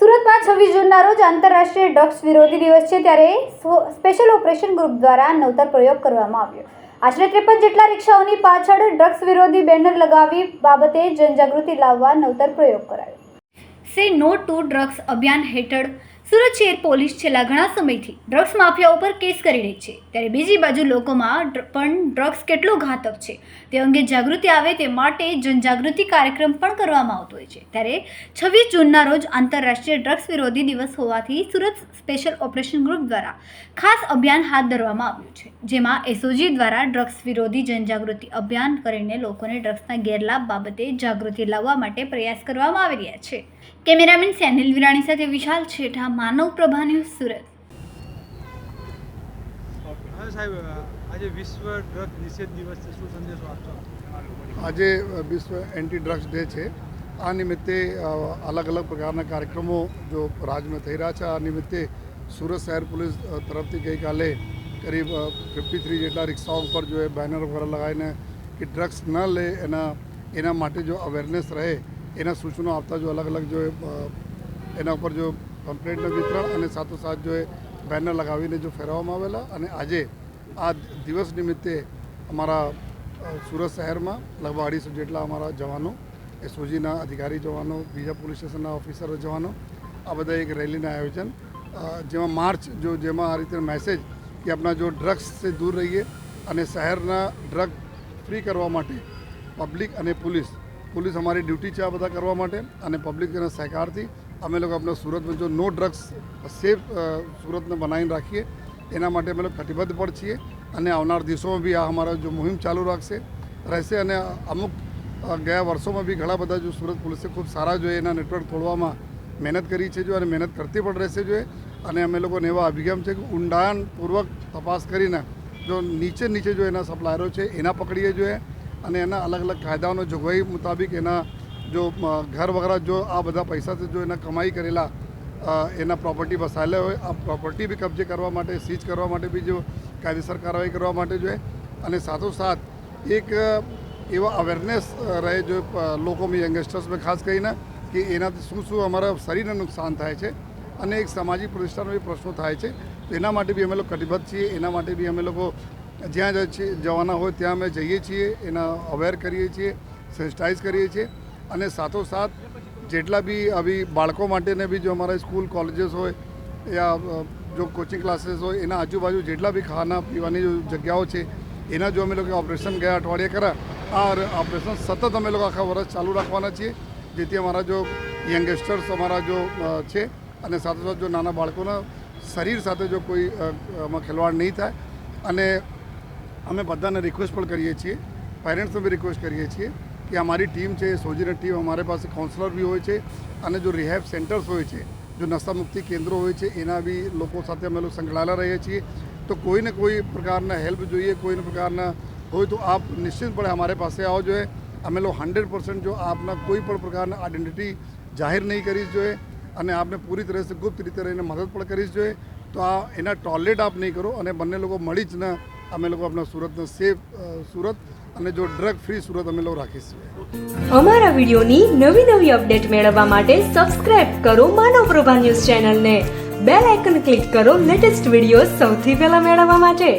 સુરતમાં છવ્વીસ જૂનના રોજ આંતરરાષ્ટ્રીય ડ્રગ્સ વિરોધી દિવસ છે ત્યારે સ્પેશિયલ ઓપરેશન ગ્રુપ દ્વારા નવતર પ્રયોગ કરવામાં આવ્યો. આશરે ત્રેપન જેટલા રિક્ષાઓની પાછળ ડ્રગ્સ વિરોધી બેનર લગાવી બાબતે જનજાગૃતિ લાવવા નવતર પ્રયોગ કરાયો. સે નો ટુ ડ્રગ્સ અભિયાન હેઠળ સુરત શહેર પોલીસ છેલ્લા ઘણા સમયથી ડ્રગ્સ માફિયા ઉપર કેસ કરી રહી છે. ત્યારે બીજી બાજુ લોકોમાં પણ ડ્રગ્સ કેટલો ઘાતક છે તે અંગે જાગૃતિ આવે તે માટે જનજાગૃતિ કાર્યક્રમ પણ કરવામાં આવતો હોય છે. ત્યારે છવ્વીસ જૂનના રોજ આંતરરાષ્ટ્રીય ડ્રગ્સ વિરોધી દિવસ હોવાથી સુરત સ્પેશિયલ ઓપરેશન ગ્રુપ દ્વારા ખાસ અભિયાન હાથ ધરવામાં આવ્યું છે, જેમાં એસઓજી દ્વારા ડ્રગ્સ વિરોધી જનજાગૃતિ અભિયાન કરીને લોકોને ડ્રગ્સના ગેરલાભ બાબતે જાગૃતિ લાવવા માટે પ્રયાસ કરવામાં આવી રહ્યા છે. કેમેરામેન સેનિલ વિરાણી સાથે વિશાલ છેઠા માનવ પ્રભા ન્યૂઝ સુરત સાહેબ આજે વિશ્વ ડ્રગ નિષેધ દિવસ છે. શું સંદેશો આપશો? આજે વિશ્વ એન્ટી ડ્રગ્સ ડે છે. આ નિમિત્તે અલગ અલગ પ્રકારના કાર્યક્રમો જો રાજ્યમાં થઈ રહ્યા છે. આ નિમિત્તે સુરત શહેર પોલીસ તરફથી ગઈકાલે કરીબ ફિફ્ટી થ્રી જેટલા રિક્ષાઓ ઉપર જો એ બેનર વગેરે લગાવીને કે ડ્રગ્સ ન લે એના એના માટે જો અવેરનેસ રહે એના સૂચનો આપતા જો અલગ અલગ જો એ, એના ઉપર જો કમ્પ્લેન્ટનું વિતરણ અને સાથોસાથ જો એ બેનર લગાવીને જો ફેરવવામાં આવેલા અને આજે આ દિવસ નિમિત્તે અમારા સુરત શહેરમાં લગભગ અઢીસો જેટલા અમારા જવાનો, એસઓજીના અધિકારી જવાનો, બીજા પોલીસ સ્ટેશનના ઓફિસરો જવાનો, આ બધા એક રેલીના આયોજન જેમાં માર્ચ જો જેમાં આ રીતે મેસેજ કે આપણા જો ડ્રગ્સથી દૂર રહીએ અને શહેરના ડ્રગ ફ્રી કરવા માટે પબ્લિક અને પોલીસ પોલીસ અમારી ડ્યુટી છે આ બધા કરવા માટે અને પબ્લિકના સહકારથી અમે લોકો આપણે સુરતમાં જો નો ડ્રગ્સ સેફ સુરતને બનાવીને રાખીએ, એના માટે અમે લોકો કટિબદ્ધ પણ છીએ અને આવનાર દિવસોમાં બી આ અમારા જો મુહિમ ચાલુ રાખશે, રહેશે અને અમુક ગયા વર્ષોમાં બી ઘણા બધા જો સુરત પોલીસે ખૂબ સારા જોઈએ એના નેટવર્ક તોડવામાં મહેનત કરી છે જો અને મહેનત કરતી પણ રહેશે જોઈએ અને અમે લોકોને એવા અભિગમ છે કે ઊંડાણપૂર્વક તપાસ કરીને જો નીચે નીચે જો એના સપ્લાયરો છે, એના પકડીએ જોઈએ અને એના અલગ અલગ કાયદાઓનો જોગવાઈ મુતાબિક એના જો ઘર વગેરે જો આ બધા પૈસાથી જો એના કમાઈ કરેલા એના પ્રોપર્ટી વસાયેલા હોય, આ પ્રોપર્ટી બી કબજે કરવા માટે સીઝ કરવા માટે બી જો કાયદેસર કાર્યવાહી કરવા માટે જોઈએ અને સાથોસાથ એક એવા અવેરનેસ રહે જો લોકોમાં યંગસ્ટર્સમાં ખાસ કરીને કે એનાથી શું શું અમારા શરીરને નુકસાન થાય છે. અને એક સામાજિક પ્રતિષ્ઠાનો બી પ્રશ્નો થાય છે. તો એના માટે બી અમે લોકો કટિબદ્ધ છીએ. એના માટે બી અમે લોકો જ્યાં જવાના હોય ત્યાં અમે જઈએ છીએ. એના અવેર કરીએ છીએ સેન્સિટાઇઝ કરીએ છીએ. અને સાથોસાથ જેટલા બી આવી બાળકો માટેને બી જો અમારા સ્કૂલ કોલેજીસ હોય યા જો કોચિંગ ક્લાસીસ હોય, એના આજુબાજુ જેટલા બી ખાના પીવાની જગ્યાઓ છે, એના જો અમે લોકો ઓપરેશન ગયા અઠવાડિયે કર્યા આ ઓપરેશન સતત અમે લોકો આખા વર્ષ ચાલુ રાખવાના છીએ, જેથી અમારા જો યંગસ્ટર્સ અમારા જો છે અને સાથોસાથ જો નાના બાળકોના શરીર સાથે જો કોઈ ખેલવાડ નહીં થાય. અને અમે બધાને રિક્વેસ્ટ પણ કરીએ છીએ પેરેન્ટ્સને બી રિક્વેસ્ટ કરીએ છીએ કે અમારી ટીમ છે, સોજીની ટીમ, અમારી પાસે કાઉન્સલર બી હોય છે અને જો રિહેબ સેન્ટર્સ હોય છે, જો નશા મુક્તિ કેન્દ્રો હોય છે, એના બી લોકો સાથે અમે લોકો સંકળાયેલા રહીએ છીએ. તો કોઈને કોઈ પ્રકારના હેલ્પ જોઈએ, કોઈને પ્રકારના હોય તો આપ નિશ્ચિતપણે અમારી પાસે આવો જોઈએ. અમે લોકો હંડ્રેડ પર્સન્ટ જો આપના કોઈ પણ પ્રકારના આઈડેન્ટિટી જાહેર નહીં કરી જોઈએ અને આપને પૂરી તરહથી ગુપ્ત રીતે રહીને મદદ પણ કરી જોઈએ. તો આ એના ટોયલેટ આપ નહીં કરો અને બંને લોકો મળી જ ને અમે લોકો આપણા સુરતને સેફ સુરત અને જો ડ્રગ ફ્રી સુરત અમે લોકો રાખીશું અમારા વિડીયોની નવી નવી અપડેટ મેળવવા માટે સબસ્ક્રાઇબ કરો માનવ પ્રભા ન્યૂઝ ચેનલને. બેલ આઇકન ક્લિક કરો લેટેસ્ટ વીડિયો સૌથી પહેલા મેળવવા માટે.